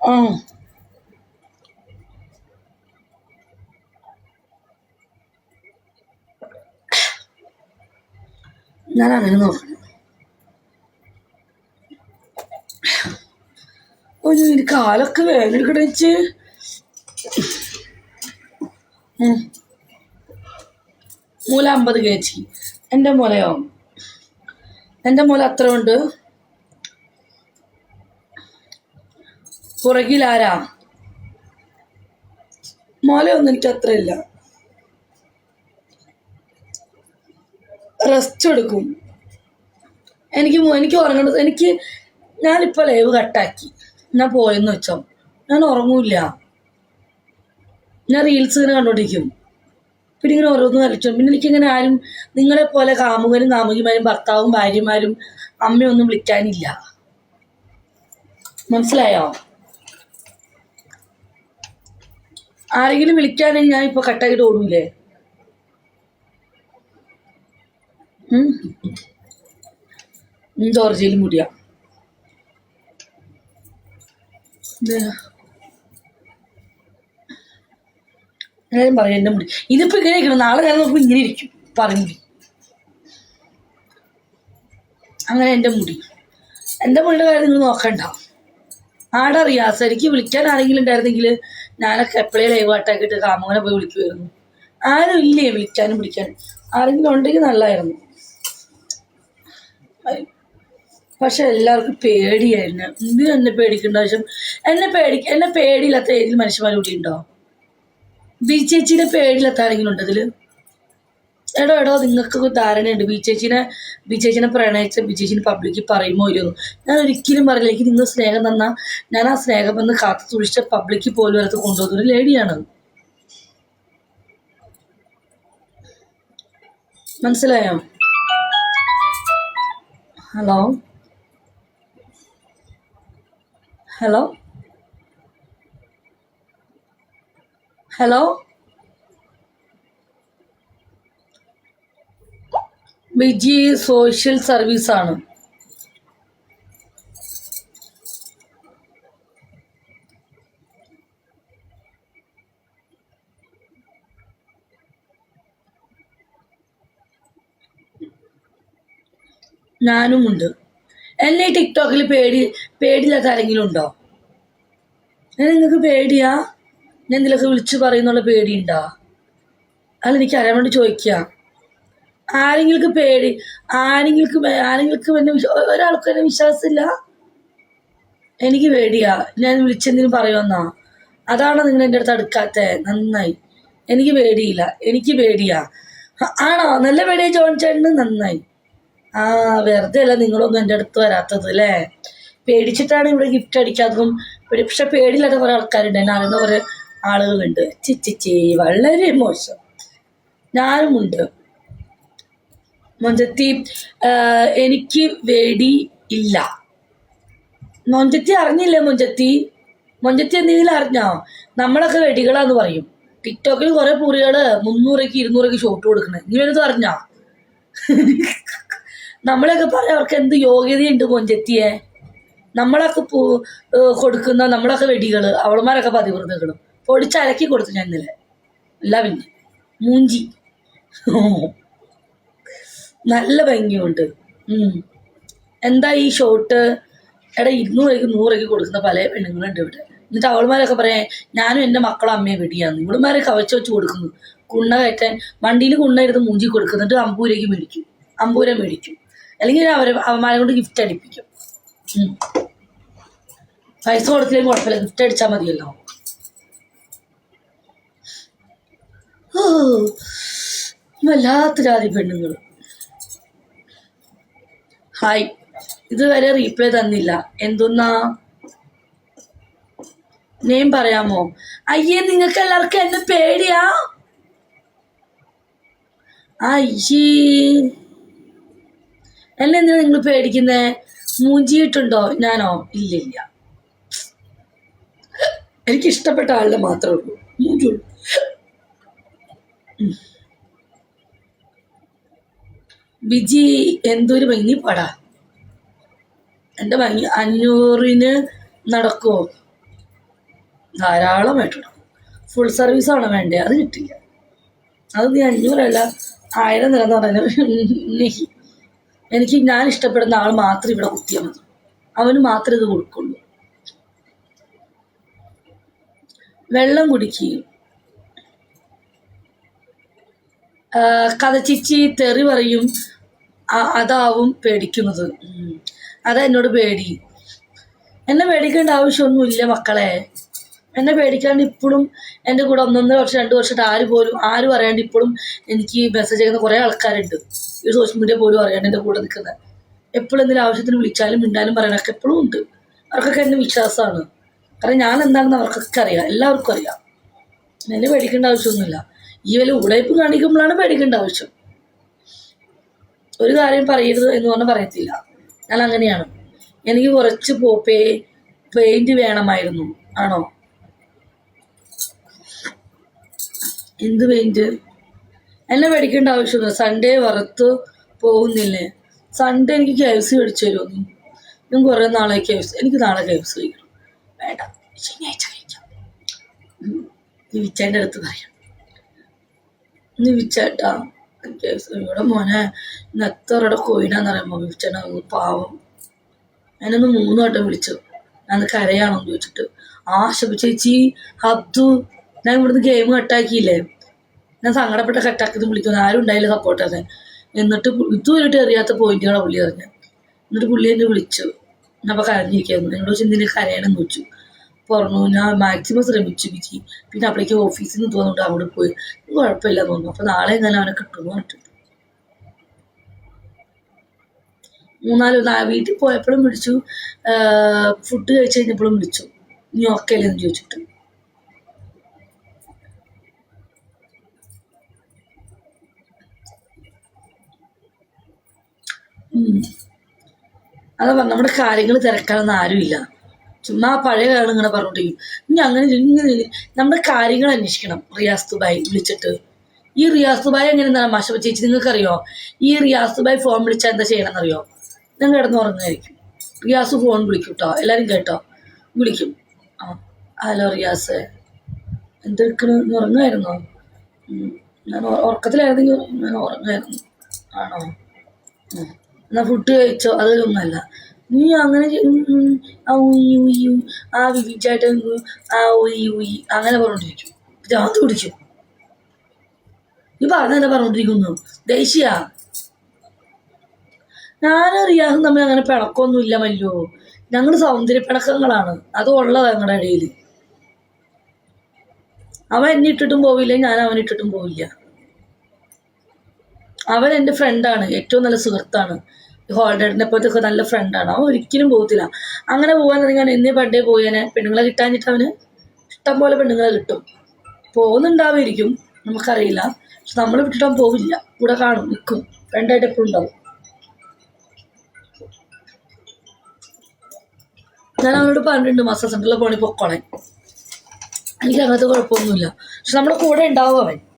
ആ ഞാൻ അങ്ങനെ നോക്കണം ഒരു നിന്റെ കാലൊക്കെ വേദന കിടച്ച് മൂല അമ്പത് കേച്ചി എന്റെ മുലയോ എന്റെ മുല അത്ര ഉണ്ട് പുറകിലാരാ? മുലയൊന്നും എനിക്ക് അത്ര ഇല്ല. റെസ്റ്റ് എടുക്കും. എനിക്ക് എനിക്ക് ഉറങ്ങണത് എനിക്ക് ഞാനിപ്പോൾ ലൈവ് കട്ടാക്കി ഞാൻ പോയെന്ന് വെച്ചോ. ഞാൻ ഉറങ്ങൂല്ല. ഞാൻ റീൽസ് ഇങ്ങനെ കണ്ടോണ്ടിരിക്കും. പിന്നെ ഇങ്ങനെ ഓരോന്ന് വരച്ചു. പിന്നെ എനിക്കിങ്ങനെ ആരും നിങ്ങളെ പോലെ കാമുകനും കാമുകിമാരും ഭർത്താവും ഭാര്യമാരും അമ്മയൊന്നും വിളിക്കാനില്ല. മനസ്സിലായോ? ആരെങ്കിലും വിളിക്കാനെങ്കിൽ ഞാൻ ഇപ്പോൾ കട്ടായിട്ട് ഓടൂലേ? ജോർജിയിൽ മുടിയാ. എല്ലാവരും പറയും എന്റെ മുടി. ഇതിപ്പോ ഇങ്ങനെ ഇരിക്കണം. നാളെ ഞാൻ നോക്കുമ്പോൾ ഇങ്ങനെ ഇരിക്കും. പറഞ്ഞു അങ്ങനെ എന്റെ മുടി. എന്റെ മുടിയുടെ കാര്യം നിങ്ങൾ നോക്കണ്ട. ആടറിയാം. ശരിക്ക് വിളിക്കാൻ ആരെങ്കിലും ഉണ്ടായിരുന്നെങ്കിൽ ഞാനൊക്കെ എപ്പോഴേ ലൈവ് ആട്ടാക്കിയിട്ട് കാമോനെ പോയി വിളിക്കുമായിരുന്നു ആരും ഇല്ലേ വിളിക്കാനും വിളിക്കാനും ആരെങ്കിലും ഉണ്ടെങ്കിൽ നല്ലതായിരുന്നു പക്ഷെ എല്ലാവർക്കും പേടിയായിരുന്നു. എന്തിനും എന്നെ പേടിക്കേണ്ട ആവശ്യം എന്നെ പേടി എന്നെ പേടിയില്ലാത്ത ഏതെങ്കിലും മനുഷ്യന്മാരും കൂടി ഉണ്ടോ ബി ചേച്ചീനെ പേടിയില്ലാത്ത ആരെങ്കിലും ഉണ്ട് ഇതിൽ? എടോ എടോ നിങ്ങൾക്കൊക്കെ ധാരണയുണ്ട്. ബി ചേച്ചിനെ ബി ചേച്ചിനെ പ്രണയിച്ച ബി ചേച്ചിന് പബ്ലിക്കിൽ പറയുമോ ഇല്ലയോ ഞാൻ ഒരിക്കലും പറയില്ല. എനിക്ക് നിങ്ങൾ സ്നേഹം തന്നാ ഞാൻ ആ സ്നേഹം എന്ന് കാത്തു സൂക്ഷിച്ച പബ്ലിക്കിൽ പോലും അടുത്ത് കൊണ്ടുപോകുന്ന ഒരു ലേഡിയാണ് മനസ്സിലായോ? Hello? Hello? Hello? Biji social service ആണ്. ഞാനും ഉണ്ട് എന്നെ ടിക്ടോക്കിൽ പേടി പേടില്ലാത്ത ആരെങ്കിലും ഉണ്ടോ? ഞാൻ നിങ്ങൾക്ക് പേടിയാ? ഞാൻ എന്തിലൊക്കെ വിളിച്ചു പറയുന്നുള്ള പേടിയുണ്ടോ? അല്ല എനിക്ക് അറിയാൻ വേണ്ടി ചോദിക്കുക ആരെങ്കിലും പേടി. ആരെങ്കിലും ആരെങ്കിലും എന്നെ ഒരാൾക്കും എന്നെ വിശ്വാസമില്ല. എനിക്ക് പേടിയാ. ഞാൻ വിളിച്ചെന്തിനും പറയുമെന്നാ. അതാണ് നിങ്ങൾ എന്റെ അടുത്ത് അടുക്കാത്ത. നന്നായി. എനിക്ക് പേടിയില്ല. എനിക്ക് പേടിയാ. ആണോ? നല്ല പേടിയാ ജോൺ ചേട്ടന്? നന്നായി. ആ വെറുതെ അല്ല നിങ്ങളൊന്നും എന്റെ അടുത്ത് വരാത്തത് അല്ലേ? പേടിച്ചിട്ടാണ് ഇവിടെ ഗിഫ്റ്റ് അടിക്കാത്തതും പക്ഷെ പേടിയില്ലാത്ത കുറേ ആൾക്കാരുണ്ട്. എന്നെ അറിയുന്ന കുറേ ആളുകളുണ്ട്. ചിച്ചിച്ചി വളരെ മോശം. ഞാനുമുണ്ട്. മൊഞ്ചത്തി എനിക്ക് വേടി ഇല്ല. മൊഞ്ചത്തി അറിഞ്ഞില്ലേ മൊഞ്ചത്തി? മൊഞ്ചത്തി എന്തെങ്കിലും അറിഞ്ഞോ? നമ്മളൊക്കെ വെടികളാന്ന് പറയും. ടിക്ടോക്കിൽ കുറെ പൂറികൾ മുന്നൂറേക്ക് ഇരുന്നൂറേക്ക് ഷോട്ട് കൊടുക്കണേ. നീ വലുത് അറിഞ്ഞോ? നമ്മളെയൊക്കെ പറയാം അവർക്ക് എന്ത് യോഗ്യതയുണ്ട് മൊഞ്ചത്തിയെ? നമ്മളൊക്കെ പൂ കൊടുക്കുന്ന നമ്മളൊക്കെ വെടികൾ അവളമാരൊക്കെ പതിവൃതകളും പൊടിച്ചലക്കി കൊടുത്തു ഞാൻ ഇന്നലെ. അല്ല പിന്നെ. മൂഞ്ചി. നല്ല ഭംഗിയുണ്ട്. എന്താ ഈ ഷോട്ട് എടാ ഇരുന്നൂറേക്ക് നൂറേക്ക് കൊടുക്കുന്ന പല പെണ്ണുങ്ങളുണ്ട് ഇവിടെ. എന്നിട്ട് അവൾമാരൊക്കെ പറയാം ഞാനും എന്റെ മക്കളും അമ്മയെ വെടിയാന്ന് ഇവളുമാരെ കവച്ച് വെച്ച് കൊടുക്കുന്നു. കുണ്ണ കയറ്റാൻ വണ്ടിയിൽ കുണ്ണ എടുത്ത് മൂഞ്ചി കൊടുക്കും. എന്നിട്ട് അമ്പൂരേക്ക് മേടിക്കും. അമ്പൂര മേടിക്കും. അല്ലെങ്കിൽ അവരെ അവന്മാരെ കൊണ്ട് ഗിഫ്റ്റ് അടിപ്പിക്കും. പൈസ കൊടുത്തില്ലെങ്കിൽ കുഴപ്പമില്ല. ഗിഫ്റ്റ് അടിച്ചാൽ മതിയല്ലോ. ഓ. വല്ലാത്ത ജാതി പെണ്ണുങ്ങൾ ഹായ് ഇതുവരെ റീപ്ലൈ തന്നില്ല. എന്തൊന്നാ? നെയിം പറയാമോ? അയ്യേ നിങ്ങൾക്ക് എല്ലാവർക്കും എന്നെ പേടിയാ. അയ്യേ. എന്നെ എന്തിനാ നിങ്ങൾ പേടിക്കുന്നേ? മൂഞ്ചിയിട്ടുണ്ടോ? ഞാനോ? ഇല്ല ഇല്ല എനിക്ക് ഇഷ്ടപ്പെട്ട ആളുടെ മാത്രമേ ഉള്ളൂ. മൂഞ്ചുള്ളൂ ബിജി എന്തൊരു ഭംഗി പടാ. എന്റെ ഭംഗി അഞ്ഞൂറിന് നടക്കുമോ ധാരാളമായിട്ട് നടക്കും. ഫുൾ സർവീസാണ് വേണ്ടത് അത് കിട്ടില്ല. അത് നീ അഞ്ഞൂറല്ല ആയിരം നിരന്ന് പറഞ്ഞു എനിക്ക് ഞാൻ ഇഷ്ടപ്പെടുന്ന ആൾ മാത്രം ഇവിടെ കുത്തിയാൽ മതി. അവന് മാത്രമേ ഇത് കൊടുക്കുള്ളൂ. വെള്ളം കുടിക്കുകയും കഥച്ചിച്ചി തെറി പറയും അതാവും പേടിക്കുന്നത്. അതാ എന്നോട് പേടി. എന്നെ പേടിക്കേണ്ട ആവശ്യമൊന്നുമില്ല മക്കളെ. എന്നെ പേടിക്കാണ്ട് ഇപ്പോഴും എന്റെ കൂടെ ഒന്നൊന്നര വർഷം രണ്ട് വർഷമായിട്ട് ആര് പോലും ആരും അറിയാണ്ട് ഇപ്പോഴും എനിക്ക് മെസ്സേജ് ചെയ്യുന്ന കുറേ ആൾക്കാരുണ്ട്. ഈ സോഷ്യൽ മീഡിയ പോലും അറിയാണ്ട് എന്റെ കൂടെ നിൽക്കുന്നത് എപ്പോഴും എന്തെങ്കിലും ആവശ്യത്തിന് വിളിച്ചാലും മിണ്ടാലും പറയാനൊക്കെ എപ്പോഴും ഉണ്ട്. അവർക്കൊക്കെ എന്റെ വിശ്വാസമാണ് കാരണം ഞാൻ എന്താണെന്ന് അവർക്കൊക്കെ അറിയാം. എല്ലാവർക്കും അറിയാം. എന്നെ പേടിക്കേണ്ട ആവശ്യമൊന്നുമില്ല. ഈ വില ഉടയപ്പ് കാണിക്കുമ്പോഴാണ് പേടിക്കേണ്ട ആവശ്യം. ഒരു കാര്യം പറയരുത് എന്ന് പറഞ്ഞാൽ പറയത്തില്ല. ഞാൻ അങ്ങനെയാണ്. എനിക്ക് കുറച്ച് പോപ്പേ പെയിന്റ് വേണമായിരുന്നു. ആണോ? എന്ത് പെയിന്റ് എന്നെ പേടിക്കേണ്ട ആവശ്യമൊന്നുമില്ല. സൺഡേ വറുത്ത് പോകുന്നില്ലേ? സൺഡേ എനിക്ക് കെ എഫ് സി മേടിച്ചു തരുമോ ഞാൻ കുറേ നാളെ കെ എഫ് സി എനിക്ക് നാളെ കെ എഫ് സി കഴിക്കണം. വേണ്ട. ശനിയാഴ്ച കഴിക്കാം. ഉം. നീ വിച്ചേന്റെ അടുത്ത് പറയാം. നീ ഇവിടെ മോനെ നെത്തറയുടെ കോയിനാന്ന് പറയുമ്പോൾ വിച്ചേട്ടാ പാവം. ഞാനൊന്ന് മൂന്ന് വട്ടം വിളിച്ചു. ഞാൻ കരയാണോ എന്ന് ചോദിച്ചിട്ട്. ആ ശബി ചേച്ചി ഹബ്ദു ഞാൻ ഇവിടുന്ന് ഗെയിം കട്ടാക്കിയില്ലേ ഞാൻ സങ്കടപ്പെട്ട കട്ടാക്കിയത് വിളിക്കുന്നു ആരും ഉണ്ടായില്ല സപ്പോർട്ട് അതെ എന്നിട്ട് ഇതുവരെയായിട്ട് അറിയാത്ത പോയിന്റുകളാണ് പുള്ളി പറഞ്ഞത്. എന്നിട്ട് പുള്ളി എന്നെ വിളിച്ചു. ഞാൻ അപ്പോൾ കരഞ്ഞിരിക്കുന്നു എന്നോട് ചിന്തിന് കരയണം എന്ന് ചോദിച്ചു. പറഞ്ഞു ഞാൻ മാക്സിമം ശ്രമിച്ചു വിജി. പിന്നെ അപ്പോഴേക്ക് ഓഫീസിൽ നിന്ന് തോന്നുന്നുണ്ട് അവിടെ പോയി. കുഴപ്പമില്ല തോന്നുന്നു. അപ്പോൾ നാളെ എങ്ങനെ അവനെ കിട്ടുമെന്ന് പറഞ്ഞിട്ടുണ്ട് മൂന്നാൽ വീട്ടിൽ പോയപ്പോഴും വിളിച്ചു. ഫുഡ് കഴിച്ചു കഴിഞ്ഞപ്പോഴും വിളിച്ചു. നീ ഓക്കെ അല്ലേ എന്ന് ചോദിച്ചിട്ട്. അതാ നമ്മുടെ കാര്യങ്ങൾ തിരക്കാനൊന്നും ആരുമില്ല. ചുമ്മാ പഴയ കാലം ഇങ്ങനെ പറഞ്ഞോണ്ടിരിക്കും. ഇനി അങ്ങനെ ഇങ്ങനെ. നമ്മുടെ കാര്യങ്ങൾ അന്വേഷിക്കണം. റിയാസ് ദുബായ് വിളിച്ചിട്ട്. ഈ റിയാസ് ദുബായ് എങ്ങനെ എന്താണ് മാഷ ചേച്ചി നിങ്ങൾക്കറിയോ? ഈ റിയാസ് ദുബായ് ഫോൺ വിളിച്ചാൽ എന്താ ചെയ്യണമെന്നറിയോ നിങ്ങൾ കിടന്ന് ഉറങ്ങുമായിരിക്കും റിയാസ് ഫോൺ വിളിക്കും കേട്ടോ എല്ലാവരും കേട്ടോ? വിളിക്കും. ആ ഹലോ റിയാസ്. എന്തെടുക്കണ? ഉറങ്ങായിരുന്നോ. ഞാൻ ഉറ- ഉറക്കത്തിലായിരുന്നെങ്കിൽ ഞാൻ ഉറങ്ങായിരുന്നു ആണോ. എന്നാ ഫുഡ് കഴിച്ചോ? അതൊന്നുമല്ല നീ അങ്ങനെ ആ ഉയ്യ് ആ ഉയ്യ് അങ്ങനെ പറഞ്ഞോണ്ടിരിക്കും. ഭ്രാന്ത് പിടിക്കും നീ പറഞ്ഞതന്നെ പറഞ്ഞോണ്ടിരിക്കുന്നു ദേശീയ ഞാനും റിയാസും തമ്മിൽ അങ്ങനെ പിണക്കമൊന്നുമില്ല മല്ലോ. ഞങ്ങൾ സൗന്ദര്യ പിണക്കങ്ങളാണ്. അത് ഉള്ളത് ഞങ്ങളുടെ ഇടയിൽ അവൻ എന്നെ ഇട്ടിട്ടും പോവില്ല ഞാൻ അവൻ ഇട്ടിട്ടും പോവില്ല. അവൻ എന്റെ ഫ്രണ്ടാണ് ഏറ്റവും നല്ല സുഹൃത്താണ്. ഹോൾഡേഡിനെ പോലത്തെ നല്ല ഫ്രണ്ടാണ് അവൻ ഒരിക്കലും പോകത്തില്ല അങ്ങനെ പോകാന്നുണ്ടെങ്കിൽ എന്നേ പണ്ടേ പോയേനെ. പെണ്ണുങ്ങളെ കിട്ടാഞ്ഞിട്ട് അവന് ഇഷ്ടം പോലെ പെണ്ണുങ്ങളെ കിട്ടും. പോകുന്നുണ്ടാവുമായിരിക്കും. നമുക്കറിയില്ല. പക്ഷെ നമ്മൾ വിട്ടിട്ട് അവൻ പോവില്ല. കൂടെ കാണും നിൽക്കും ഫ്രണ്ടായിട്ട് എപ്പോഴും ഉണ്ടാവും. ഞാൻ അവനോട് പറഞ്ഞിട്ടുണ്ട് മസാജ് സെന്ററിൽ പോണി പൊക്കോളാൻ. എനിക്ക് അങ്ങനത്തെ കുഴപ്പമൊന്നുമില്ല. പക്ഷെ നമ്മുടെ കൂടെ ഉണ്ടാവും അവൻ.